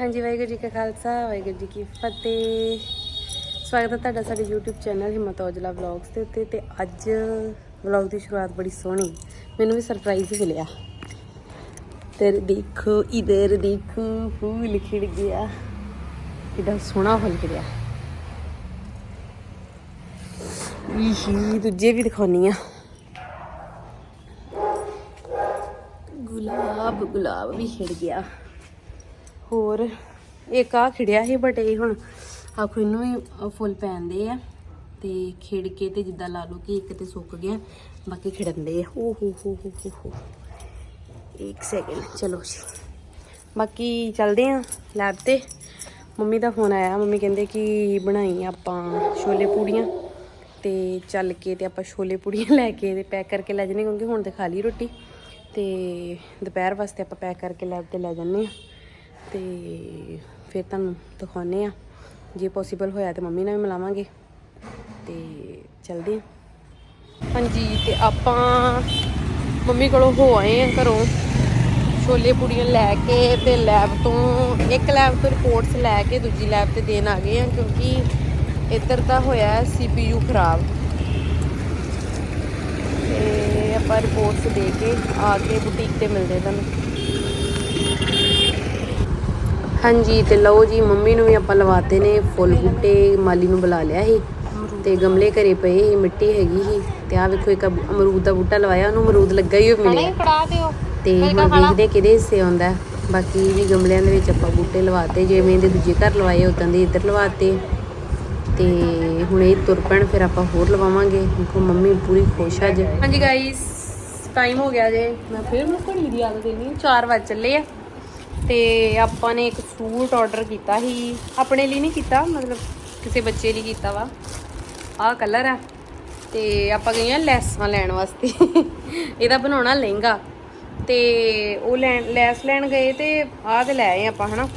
ਹਾਂਜੀ, ਵਾਹਿਗੁਰੂ ਜੀ ਕਾ ਖਾਲਸਾ, ਵਾਹਿਗੁਰੂ ਜੀ ਕੀ ਫਤਿਹ। ਸਵਾਗਤ ਹੈ ਤੁਹਾਡਾ ਸਾਡੇ YouTube ਚੈਨਲ ਹਿੰਮਤ ਔਜਲਾ ਵਲੌਗਸ ਦੇ ਉੱਤੇ ਤੇ ਅੱਜ ਵਲੌਗ ਦੀ ਸ਼ੁਰੂਆਤ ਬੜੀ ਸੋਹਣੀ, ਮੈਨੂੰ ਵੀ ਸਰਪ੍ਰਾਈਜ਼ ਹੀ ਮਿਲਿਆ। ਤੇ ਦੇਖੋ, ਇਧਰ ਦੇਖੋ, ਫੂਲ ਖਿੜ ਗਿਆ। ਕਿੰਨਾ ਸੋਹਣਾ ਫੁੱਲ ਖਿੜਿਆ। ਇਹ ਦੂਜੇ ਵੀ ਦਿਖਾਉਣੀ ਆ। ਗੁਲਾਬ ਗੁਲਾਬ ਵੀ ਖਿੜ ਗਿਆ। ਹੋਰ, ਇੱਕ ਆ ਖਿੜਿਆ ਸੀ ਬਟ ਇਹ ਹੁਣ ਆਖੋ ਇਹਨੂੰ ਵੀ ਫੁੱਲ ਪੈਂਦੇ ਆ। ਤੇ ਖਿੜ ਕੇ ਤੇ ਜਿੱਦਾਂ ਲਾ ਲਓ ਕਿ ਇੱਕ ਤੇ ਸੁੱਕ ਗਿਆ, ਬਾਕੀ ਖਿੜਨਦੇ ਆ। ਓ ਹੋ ਹੋ ਹੋ ਹੋ ਹੋ। ਇੱਕ ਸੈਕਿੰਡ ਚਲੋ ਜੀ। ਬਾਕੀ ਚੱਲਦੇ ਆ ਲੈਬ ਤੇ। ਮੰਮੀ ਦਾ ਫੋਨ ਆਇਆ, ਮੰਮੀ ਕਹਿੰਦੇ ਕਿ ਬਣਾਈ ਆਪਾਂ ਛੋਲੇ ਪੂੜੀਆਂ। ਤੇ ਚੱਲ ਕੇ ਤੇ ਆਪਾਂ ਛੋਲੇ ਪੂੜੀਆਂ ਲੈ ਕੇ ਤੇ ਪੈਕ ਕਰਕੇ ਲੈ ਜਨੇ ਕਿਉਂਕਿ ਹੁਣ ਤੇ ਖਾ ਲਈ ਰੋਟੀ। ਤੇ ਦੁਪਹਿਰ ਵਾਸਤੇ ਆਪਾਂ ਪੈਕ ਕਰਕੇ ਲੈਬ ਤੇ ਲੈ ਜੰਨੇ ਆ ਤੇ ਫਿਰ ਤੁਹਾਨੂੰ ਦਿਖਾਉਨੇ ਆ ਜੇ ਪੋਸੀਬਲ ਹੋਇਆ ਤੇ ਮੰਮੀ ਨਾਲ ਵੀ ਮਿਲਾਵਾਂਗੇ। ਤੇ ਚਲਦੇ ਆ ਹਾਂਜੀ, ਤੇ ਆਪਾਂ ਮੰਮੀ ਕੋਲੋਂ ਹੋ ਆਏ ਆ ਘਰੋਂ। ਛੋਲੇ ਪੂੜੀਆਂ ਲੈ ਕੇ ਤੇ ਲੈਬ ਤੋਂ ਇੱਕ ਲੈਬ ਤੋਂ ਰਿਪੋਰਟਸ ਲੈ ਕੇ ਦੂਜੀ ਲੈਬ ਤੇ ਦੇਣ ਆ ਗਏ ਆ ਕਿਉਂਕਿ ਇੱਧਰ ਤਾਂ ਹੋਇਆ ਸੀਪੀਯੂ ਖਰਾਬ। ਤੇ ਆਪਾਂ ਰਿਪੋਰਟਸ ਦੇ ਕੇ ਆ ਕੇ ਬੁਟੀਕ ਤੇ ਮਿਲਦੇ ਤੁਹਾਨੂੰ। ਹਾਂਜੀ ਤੇ ਲਓ ਜੀ ਮੰਮੀ ਨੂੰ ਵੀ ਆਪਾਂ ਲਵਾਤੇ ਨੇ ਫੁੱਲ ਬੂਟੇ ਮਾਲੀ ਨੂੰ ਬੁਲਾ ਲਿਆ ਸੀ। ਤੇ ਗਮਲੇ ਘਰੇ ਪਏ ਸੀ ਮਿੱਟੀ ਹੈਗੀ ਸੀ। ਤੇ ਆ ਵੇਖੋ ਇੱਕ ਅਮਰੂਦ ਦਾ ਬੂਟਾ ਲਵਾਇਆ ਉਹਨੂੰ ਅਮਰੂਦ ਲੱਗਾ ਹੀ ਹੋ ਮਿਲਿਆ। ਕੜਾ ਦਿਓ। ਤੇ ਹੁਣ ਵੇਖਦੇ ਕਿਹਦੇ ਹਿੱਸੇ ਆਉਂਦਾ। ਬਾਕੀ ਵੀ ਗਮਲਿਆਂ ਦੇ ਵਿੱਚ ਆਪਾਂ ਬੂਟੇ ਲਵਾਤੇ ਜਿਵੇਂ ਦੇ ਦੂਜੇ ਘਰ ਲਵਾਏ ਉਦਾਂ ਦੇ ਇੱਧਰ ਲਵਾਤੇ। ਤੇ ਹੁਣ ਇਹ ਤੁਰ ਪੈਣ ਫਿਰ ਆਪਾਂ ਹੋਰ ਲਵਾਵਾਂਗੇ। ਦੇਖੋ ਮੰਮੀ ਪੂਰੀ ਖੁਸ਼ ਅੱਜ। ਹਾਂਜੀ ਗਾਇਸ ਟਾਈਮ ਹੋ ਗਿਆ ਜੇ। ਮੈਂ ਫਿਰ ਮੈਂ ਘੜੀ ਦੀ ਆਦਤ ਦੇਣੀ 4 ਵਜ ਚੱਲੇ ਆ। ਤੇ ਆਪਾਂ ਨੇ ਇੱਕ ਸੂਟ ਆਰਡਰ ਕੀਤਾ ਸੀ। ਆਪਣੇ ਲਈ ਨਹੀਂ ਕੀਤਾ, ਮਤਲਬ ਕਿਸੇ ਬੱਚੇ ਲਈ ਕੀਤਾ ਵਾ। ਆਹ ਕਲਰ ਆ। ਤੇ ਆਪਾਂ ਗਈਆਂ ਲੈਸਾਂ ਲੈਣ ਵਾਸਤੇ। ਇਹਦਾ ਬਣਾਉਣਾ ਲਹਿੰਗਾ। ਤੇ ਉਹ ਲੈਣ, ਲੈਸ ਲੈਣ ਗਏ ਤੇ ਆਹ ਤੇ ਲੈ ਆਏ ਆਪਾਂ, ਹਨਾ?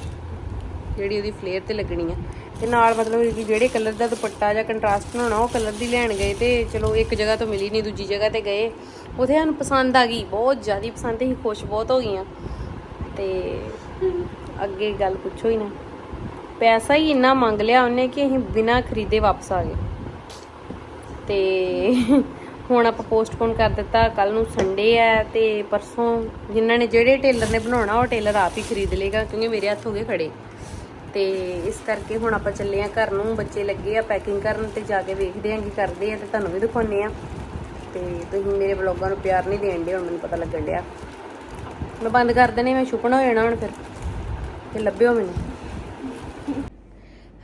ਜਿਹੜੀ ਉਹਦੀ ਫਲੇਅਰ ਤੇ ਲੱਗਣੀ ਆ। ਤੇ ਨਾਲ ਮਤਲਬ ਕਿ ਜਿਹੜੇ ਕਲਰ ਦਾ ਦੁਪੱਟਾ ਜਾਂ ਕੰਟਰਾਸਟ ਬਣਾਉਣਾ, ਉਹ ਕਲਰ ਦੀ ਲੈਣ ਗਏ ਤੇ ਚਲੋ ਇੱਕ ਜਗ੍ਹਾ ਤੋਂ ਮਿਲੀ ਨਹੀਂ ਦੂਜੀ ਜਗ੍ਹਾ ਤੇ ਗਏ। ਉਥੇ ਸਾਨੂੰ ਪਸੰਦ ਆ ਗਈ, ਬਹੁਤ ਜ਼ਿਆਦਾ ਪਸੰਦ ਸੀ, ਖੁਸ਼ ਬਹੁਤ ਹੋ ਗਈਆਂ। ਤੇ ਅੱਗੇ ਗੱਲ ਪੁੱਛੋ ਹੀ ਨਾ। ਪੈਸਾ ਹੀ ਇੰਨਾ ਮੰਗ ਲਿਆ ਉਹਨੇ ਕਿ ਅਸੀਂ ਬਿਨਾਂ ਖਰੀਦੇ ਵਾਪਸ ਆ ਗਏ। ਤੇ ਹੁਣ ਆਪਾਂ ਪੋਸਟਪੋਨ ਕਰ ਦਿੱਤਾ ਕੱਲ ਨੂੰ ਸੰਡੇ ਹੈ ਤੇ ਪਰਸੋਂ ਜਿਨ੍ਹਾਂ ਨੇ ਜਿਹੜੇ ਟੇਲਰ ਨੇ ਬਣਾਉਣਾ, ਉਹ ਟੇਲਰ ਆਪ ਹੀ ਖਰੀਦ ਲੇਗਾ ਕਿਉਂਕਿ ਮੇਰੇ ਹੱਥ ਹੋ ਗਏ ਖੜੇ। ਤੇ ਇਸ ਕਰਕੇ ਹੁਣ ਆਪਾਂ ਚੱਲੇ ਆ ਘਰ ਨੂੰ, ਬੱਚੇ ਲੱਗੇ ਆ ਪੈਕਿੰਗ ਕਰਨ ਤੇ ਜਾ ਕੇ ਵੇਖਦੇ ਆ ਕੀ ਕਰਦੇ ਆ ਤੇ ਤੁਹਾਨੂੰ ਵੀ ਦਿਖਾਉਣੇ ਆ ਤੇ ਤੁਸੀਂ ਮੇਰੇ ਵਲੌਗਾਂ ਨੂੰ ਪਿਆਰ ਨਹੀਂ ਦੇਣ ਦੇ ਹੁਣ ਮੈਨੂੰ ਪਤਾ ਲੱਗਣ ਡਿਆ। ਮੈਂ ਬੰਦ ਕਰ ਦੇਣੇ ਮੈਂ ਛੁਪਣਾ ਹੋ ਜਾਣਾ ਹੁਣ ਫਿਰ। ਤੇ ਲੱਭਿਓ ਮੈਨੂੰ।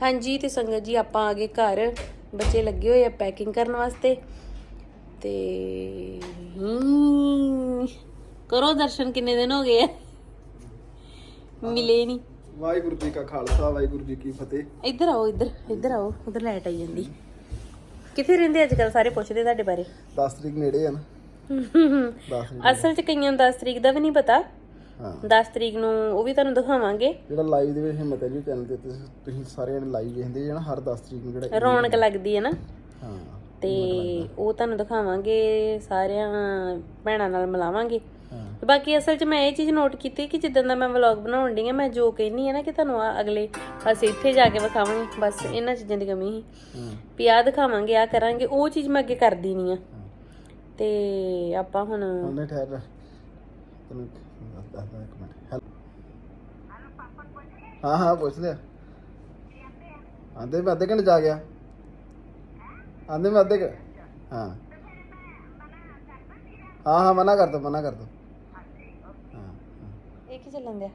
ਹਾਂਜੀ ਤੇ ਸੰਗਤ ਜੀ ਆਪਾਂ ਆ ਗਏ ਘਰ। ਬੱਚੇ ਲੱਗੇ ਹੋਏ ਆ ਪੈਕਿੰਗ ਕਰਨ ਵਾਸਤੇ। ਤੇ ਕਰੋ ਦਰਸ਼ਨ ਕਿੰਨੇ ਦਿਨ ਹੋ ਗਏ ਆ? ਮਿਲੇ ਨਹੀਂ ਵਾਹਿਗੁਰੂ ਜੀ ਕਾ ਖਾਲਸਾ ਵਾਹਿਗੁਰੂ ਜੀ ਕੀ ਫਤਿਹ। ਇੱਧਰ ਆਓ ਇੱਧਰ ਇੱਧਰ ਆਓ ਉਧਰ ਲਾਈਟ ਆਈ ਜਾਂਦੀ। ਕਿੱਥੇ ਰਹਿੰਦੇ ਅੱਜ ਕੱਲ ਸਾਰੇ ਪੁੱਛਦੇ ਤੁਹਾਡੇ ਬਾਰੇ। 10 ਤਰੀਕ ਨੇੜੇ ਆ ਨਾ। 10 ਤਰੀਕ ਅਸਲ 'ਚ ਕਈਆਂ ਨੂੰ 10 ਤਰੀਕ ਦਾ ਵੀ ਨਹੀਂ ਪਤਾ। ਹਾਂ। 10 ਤਰੀਕ ਨੂੰ ਉਹ ਵੀ ਤੁਹਾਨੂੰ ਦਿਖਾਵਾਂਗੇ। ਜਿਹੜਾ ਲਾਈਵ ਦੇ ਵਿੱਚ ਹਿੰਮਤ ਹੈ ਜੀ ਚੈਨਲ ਤੇ ਤੁਸੀਂ- ਤੁਸੀਂ ਸਾਰਿਆਂ ਨੇ ਲਾਈਵ ਵੇਖਦੇ ਜੇ ਨਾ ਹਰ 10 ਤਰੀਕ ਨੂੰ ਜਿਹੜਾ ਰੌਣਕ ਲੱਗਦੀ ਹੈ ਨਾ। ਹਾਂ ਤੇ ਉਹ ਤੁਹਾਨੂੰ ਦਿਖਾਵਾਂਗੇ ਸਾਰਿਆਂ ਭੈਣਾਂ ਨਾਲ ਮਿਲਾਵਾਂਗੇ। ਹਾਂ। ਤੇ ਬਾਕੀ ਅਸਲ 'ਚ ਮੈਂ ਇਹ ਚੀਜ਼ ਨੋਟ ਕੀਤੀ ਕਿ ਜਿੱਦਾਂ ਦਾ ਮੈਂ ਵਲੌਗ ਬਣਾਉਣ ਡਈ ਆ ਮੈਂ ਜੋ ਕਹਿੰਨੀ ਆ ਨਾ ਕਿ ਤੁਹਾਨੂੰ ਆ ਅਗਲੇ ਅਸੀਂ ਇੱਥੇ ਜਾ ਕੇ ਵਿਖਾਵਾਂਗੇ ਬਸ ਇਹਨਾਂ ਚੀਜ਼ਾਂ ਦੀ ਕਮੀ ਸੀ। ਹਾਂ। ਵੀ ਆਹ ਦਿਖਾਵਾਂਗੇ ਆ ਕਰਾਂਗੇ ਉਹ ਚੀਜ਼ ਮੈਂ ਅੱਗੇ ਕਰਦੀ ਨਹੀਂ ਆ ਤੇ ਆਪਾਂ ਹੁਣ ਉਹਨੇ ਠਹਿਰ ਤੈਨੂੰ ਦੱਸ ਦੱਸਦਾ ਇੱਕ ਮਿੰਟ। ਹੈਲੋ ਹਾਂ ਹਾਂ ਪੁੱਛ ਲਿਆ। ਆਂਦੇ ਮੈਂ ਅੱਧੇ ਘੰਟੇ ਜਾ ਗਿਆ। ਆਂਦੇ ਮੈਂ ਅੱਧੇ ਘ- ਹਾਂ। ਹਾਂ ਹਾਂ ਮਨਾ ਕਰ ਦੋ ਮਨਾ ਕਰ ਦੋ। ਹਾਂ ਹਾਂ। ਇਹ ਕੀ ਚੱਲਣ ਦਿਆ?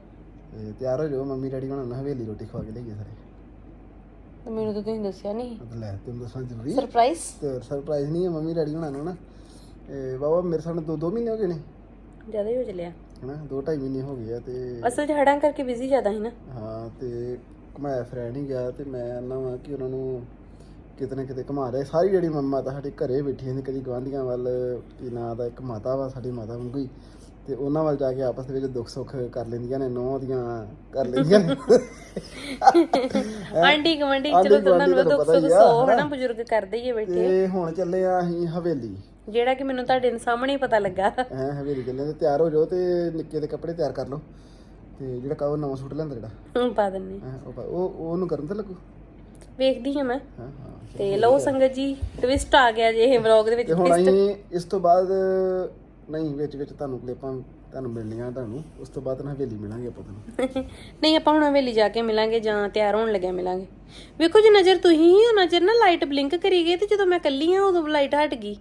ਤੇ ਤਿਆਰ ਹੋ ਜਾਓ ਮੰਮੀ ਡੈਡੀ ਬਣਾਉਣਾ ਹਵੇਲੀ ਰੋਟੀ ਖਵਾ ਕੇ ਲਈਏ ਸਾਰੇ। ਤੇ ਮੈਨੂੰ ਤਾਂ ਤੁਸੀਂ ਦੱਸਿਆ ਨਹੀਂ। ਮਤਲਬ ਲੈ ਤੈਨੂੰ ਦੱਸਣਾ ਜ਼ਰੂਰੀ ਹੈ। ਸਰਪ੍ਰਾਈਜ਼ ਤੇ ਸਰਪ੍ਰਾਈਜ਼ ਨਹੀਂ ਹੈ ਮੰਮੀ ਡੈਡੀ ਬਣਾਉਣਾ ਨਾ। ਇਹ ਬਾਬਾ ਮੇਰੇ ਸਾਹਮਣੇ ਦੋ ਦੋ ਮਹੀਨੇ ਹੋ ਗਏ ਨੇ। ਜ਼ਿਆਦਾ ਹੀ ਹੋ ਚੱਲਿਆ। ਹਨਾ ਦੋ ਢਾਈ ਮਹੀਨੇ ਹੋ ਗਏ ਆ ਤੇ ਅਸਲ 'ਚ ਹੜਾਂ ਕਰਕੇ ਬਿਜ਼ੀ ਜ਼ਿਆਦਾ ਸੀ ਨਾ। ਹਾਂ ਤੇ ਘੁਮਾਇਆ ਫਰੈਂਡ ਹੀ ਗਿਆ ਤੇ ਮੈਂ ਨਾ ਵਾ ਕਿ ਉਹਨਾਂ ਨੂੰ ਕਿਤੇ ਨਾ ਕਿਤੇ ਘੁਮਾ ਰਿਹਾ। ਸਾਰੀ ਜਿਹੜੀ ਮੰਮਾ ਤਾਂ ਸਾਡੇ ਘਰੇ ਬੈਠੀਆਂ ਨੇ ਕਦੀ ਗਵਾਂਢੀਆਂ ਵੱਲ ਕੀ ਨਾਂ ਦਾ ਇੱਕ ਮਾਤਾ ਵਾ ਸਾਡੀ ਮਾਤਾ ਵਾਂਗੂ ਹੀ। ਤੇ ਉਹਨਾਂ ਵੱਲ ਜਾ ਕੇ ਆਪਸ ਦੇ ਵਿੱਚ ਦੁੱਖ ਸੁੱਖ ਕਰ ਲੈਂਦੀਆਂ ਨੇ ਨੌਂ ਦੀਆਂ ਕਰ ਲੈਂਦੀਆਂ ਨੇ। ਆਂਟੀ ਕਮੰਡੀ ਚਲੋ ਤੁਹਾਨੂੰ ਗੁਆਂਢੀ ਦੁੱਖ ਸੁੱਖ ਹੀ ਸੋ ਹਨਾ? ਬਜ਼ੁਰਗ ਕਰਦੇ ਹੀ ਬੈਠੇ। ਤੇ ਹੁਣ ਚੱਲੇ ਆ ਅਸੀਂ ਹਵੇਲੀ। ਜਿਹੜਾ ਕਿ ਮੈਨੂੰ ਤੁਹਾਡੇ ਸਾਹਮਣੇ ਹੀ ਪਤਾ ਲੱਗਾ। ਐ ਹਵੇਲੀ ਚੱਲੇ ਤੇ ਤਿਆਰ ਹੋ ਜਾਓ ਤੇ ਨਿੱਕੇ ਦੇ ਕੱਪੜੇ ਤਿਆਰ ਕਰ ਲਓ। ਤੇ ਜਿਹੜਾ ਕਾ ਉਹ ਨਵਾਂ ਸੂਟ ਲੈਂਦਾ ਜਿਹੜਾ? ਹੁਣ ਪਾ ਦਿੰਨੇ। ਹੈਂ, ਉਹ ਉਹ ਉਹ ਉਹਨੂੰ ਕਰਨ ਤੇ ਲੱਗੂ? ਵੇਖਦੀ ਹਾਂ ਮੈਂ। ਹਾਂ ਹਾਂ ਤੇ ਲਓ ਸੰਗਤ ਜੀ ਟਵਿਸਟ ਆ ਗਿਆ ਜੇ ਇਹ ਵਲੌਗ ਦੇ ਵਿੱਚ ਹੁਣ ਇਸ ਤੋਂ ਬਾਅਦ ਨਹੀਂ ਵਿੱਚ ਵਿੱਚ ਤੁਹਾਨੂੰ ਕਲਿੱਪਾਂ ਤੁਹਾਨੂੰ ਮਿਲਣੀਆਂ ਤੁਹਾਨੂੰ ਉਸ ਤੋਂ ਬਾਅਦ ਨਾ ਹਵੇਲੀ ਮਿਲਾਂਗੇ ਆਪਾਂ ਤੁਹਾਨੂੰ। ਨਹੀਂ ਆਪਾਂ ਹੁਣ ਹਵੇਲੀ ਜਾ ਕੇ ਮਿਲਾਂਗੇ ਜਾਂ ਤਿਆਰ ਹੋਣ ਲੱਗਿਆ ਮਿਲਾਂਗੇ। ਵੇਖੋ ਜੇ ਨਜ਼ਰ ਤੁਸੀਂ ਹੀ ਹੋ ਨਜ਼ਰ ਨਾ ਲਾਈਟ ਬਲਿੰਕ ਕਰੀ ਗਈ ਤੇ ਜਦੋਂ ਮੈਂ ਕੱਲੀ ਆ ਉਦੋਂ ਲਾਈਟ ਹਟ ਗਈ।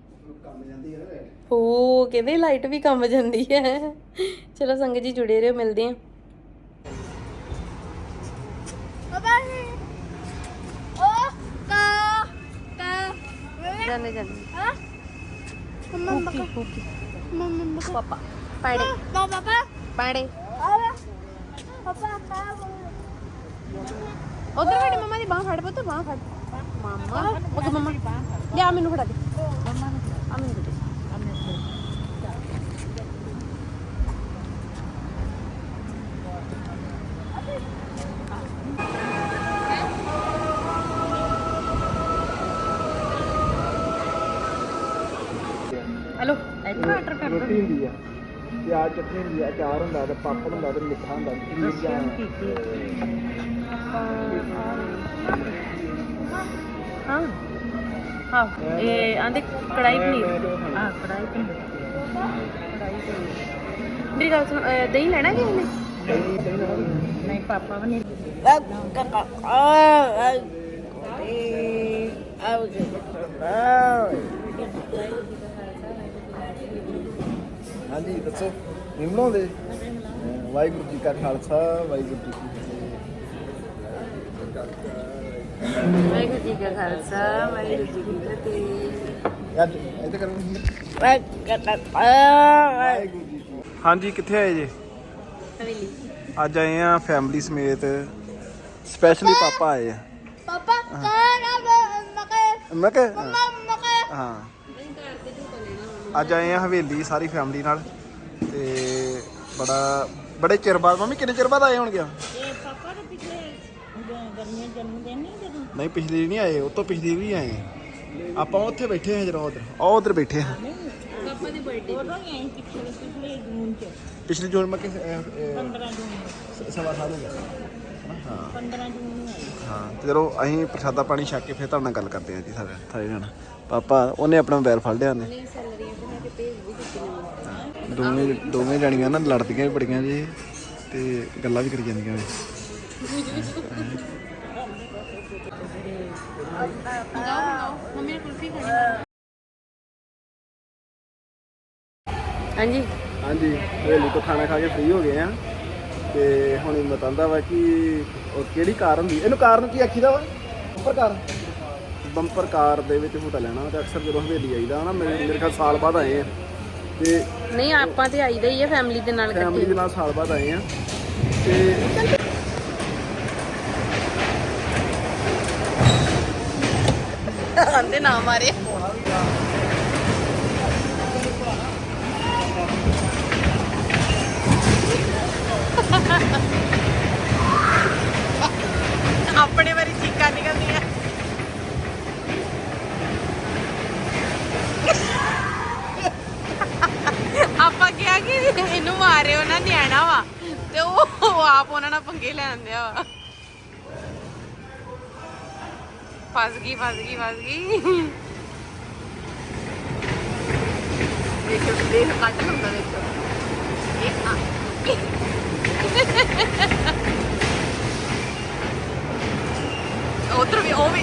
ਕੰਮ ਜਾਂਦੀ ਹੈ ਨਾ ਹੋ ਕਹਿੰਦੇ ਲਾਈਟ ਵੀ ਕੰਮ ਜਾਂਦੀ ਹੈ। ਚਲੋ ਸੰਗਤ ਜੀ ਜੁੜੇ ਰਹੋ ਮਿਲਦੇ ਆਂ। ਜਾਨੇ ਜਾਨੇ ਪਾਪਾ ਪਾੜੇ ਪਾੜੇ ਉਧਰ ਫੜੀ ਮਮਾ ਦੀ ਬਾਹ ਫੜ ਪੁੱਤ ਬਾਹ ਫੜ ਮਾਮਾ ਉਹ ਮਮਾ ਲਿਆ ਮੈਨੂੰ ਫੜਾ ਦੇ ਮਮਾ ਨੂੰ ਆ ਮੈਨੂੰ ਦੇ ਟਮਾਟਰ ਕਰ ਰੋਟੀ ਹੁੰਦੀ ਆ ਪਿਆਜ਼ ਚਟਨੀ ਹੁੰਦੀ ਆ ਅਚਾਰ ਹੁੰਦਾ ਤੇ ਪਾਪੜ ਹੁੰਦਾ ਤੇ ਮਿੱਠਾ ਹੁੰਦਾ ਖੀਰ ਜਾਂ ਹਾਂ ਹਾਂ ਇਹ ਆਂਦੇ ਕੜਾਈ ਪਨੀਰ ਹਾਂ ਕੜਾਈ ਪਨੀਰ ਮੇਰੀ ਗੱਲ ਸੁਣ ਦਹੀਂ ਲੈਣਾ ਕਿ ਇਹਨੇ ਨਹੀਂ ਪਾਪਾ ਵੀ ਨਹੀਂ ਹਾਂਜੀ ਦੱਸੋ ਨਹੀਂ ਬਣਾਉਂਦੇ? ਵਾਹਿਗੁਰੂ ਜੀ ਕਾ ਖਾਲਸਾ ਵਾਹਿਗੁਰੂ ਜੀ ਕੀ ਫਤਿਹ। ਵਾਹਿਗੁਰੂ ਜੀ ਕਾ ਖਾਲਸਾ ਵਾਹਿਗੁਰੂ ਜੀ ਕੀ ਫਤਿਹ ਯਾਰ ਇਹ ਤਾਂ ਕਰਨੀ ਵਾਹਿਗੁਰੂ ਜੀ ਕੀ ਹਾਂਜੀ ਕਿੱਥੇ ਆਏ ਜੇ? ਹਵੇਲੀ ਅੱਜ ਆਏ ਆ ਫੈਮਿਲੀ ਸਮੇਤ ਸਪੈਸ਼ਲੀ ਪਾਪਾ ਆਏ ਆ। ਪਾਪਾ ਕਾਰਾ ਮਕੇ ਮੈਂ ਕਿ ਮਕੇ ਹਾਂ। ਅੱਜ ਆਏ ਆ ਹਵੇਲੀ ਸਾਰੀ ਫੈਮਿਲੀ ਨਾਲ ਤੇ ਬੜਾ ਬੜੇ ਚਿਰ ਬਾਅਦ ਮੰਮੀ ਕਿੰਨੇ ਚਿਰ ਬਾਅਦ ਆਏ ਹੋਣਗੇ? ਇਹ ਪਾਪਾ ਦੇ ਪਿਛਲੇ ਗਰਮੀਆਂ ਜਨਮ ਦਿਨ ਨਹੀਂ ਜਦੋਂ? ਨਹੀਂ ਪਿਛਲੀ ਨਹੀਂ ਆਏ ਉਹ ਤੋਂ ਪਿਛਲੀ ਵੀ ਆਏ ਆਪਾਂ ਉੱਥੇ ਬੈਠੇ ਹਾਂ ਜਰਾ ਉਧਰ ਉਹ ਉਧਰ ਬੈਠੇ ਹਾਂ ਪਾਪਾ ਦੀ ਬਰਥਡੇ ਉਦੋਂ ਹੀ ਆਏ ਪਿਛਲੇ ਪਿਛਲੇ ਜੂਨ ਚ। ਪਿਛਲੀ ਜੂਨ ਮੈਂ ਕਿ 15 ਜੂਨ ਨੂੰ। ਸਵਾ ਸਾਲ ਹੋ ਗਿਆ। ਹਨਾ? ਹਾਂ। 15 ਜੂਨ ਨੂੰ ਆਏ। ਹਾਂ ਤੇ ਚਲੋ ਅਸੀਂ ਪ੍ਰਸ਼ਾਦਾ ਪਾਣੀ ਛਕ ਕੇ ਫਿਰ ਤੁਹਾਡੇ ਨਾਲ ਗੱਲ ਕਰਦੇ ਹਾਂ ਜੀ ਸਾਰੇ ਸਾਰੇ ਜਣ। ਪਾਪਾ ਉਹਨੇ ਆਪਣਾ ਮੋਬਾਈਲ ਫੜ ਲਿਆ ਨੇ ਨਹੀਂ ਵੀ ਦੋਵੇਂ ਦੋਵੇਂ ਜਾਣੀਆਂ ਨਾ ਲੜਦੀਆਂ ਵੀ ਬੜੀਆਂ ਜੀ ਤੇ ਗੱਲਾਂ ਵੀ ਕਰੀ ਜਾਂਦੀਆਂ ਖਾਣੀ ਹਾਂਜੀ। ਹਾਂਜੀ ਹਵੇਲੀ ਤੋਂ ਖਾਣਾ ਖਾ ਕੇ ਫ੍ਰੀ ਹੋ ਗਏ ਆ ਤੇ ਹੁਣ ਇਹ ਮਤਾਂਦਾ ਵਾ ਕਿ ਉਹ ਕਿਹੜੀ ਕਾਰ ਹੁੰਦੀ? ਇਹਨੂੰ ਕਾਰ ਨੂੰ ਕੀ ਆਖੀਦਾ ਵਾ? ਬੰਪਰ ਕਾਰ। ਬੰਪਰ ਕਾਰ ਦੇ ਵਿੱਚ ਝੂਟਾ ਲੈਣਾ ਤੇ ਅਕਸਰ ਜਦੋਂ ਹਵੇਲੀ ਆਈਦਾ ਨਾ ਮੇਰੇ ਮੇਰੇ ਖਿਆਲ ਸਾਲ ਬਾਅਦ ਆਏ ਆ। ਤੇ ਨਹੀਂ ਆਪਾਂ ਤੇ ਆਈਦਾ ਹੀ ਹੈ ਫੈਮਿਲੀ ਦੇ ਨਾਲ ਫੈਮਿਲੀ ਦੇ ਨਾਲ ਸਾਲ ਬਾਅਦ ਆਏ ਆ। ਤੇ ਆਂਦੇ ਨਾ ਮਾਰੇ। ਆਪਣੇ ਵਾਰੀ ਚੀਕਾਂ ਨਿਕਲਦੀਆਂ ਆਪਾਂ ਇਹਨੂੰ ਕਿ ਇਹਨੂੰ ਮਾਰਿਓ ਨਾ ਨਿਆਣਾ ਵਾ। ਤੇ ਉਹ ਆਪ ਉਹਨਾਂ ਨਾਲ ਪੰਗੇ ਲੈਂਦੇ ਆ ਵਾ। ਫਸ ਗਈ ਫਸ ਗਈ ਫਸ ਗਈ। ਦੇਖੋ, ਦੇਖ, ਕੱਟ ਹੁੰਦਾ, ਦੇਖੋ ਇਹ ਆ ਉਧਰ ਵੀ ਉਹ ਵੀ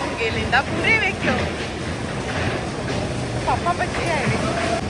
ਪੰਗੇ ਲੈਂਦਾ ਪੂਰੇ ਵੇਖਿਓ ਪਾਪਾ ਬੱਚੇ ਆਏ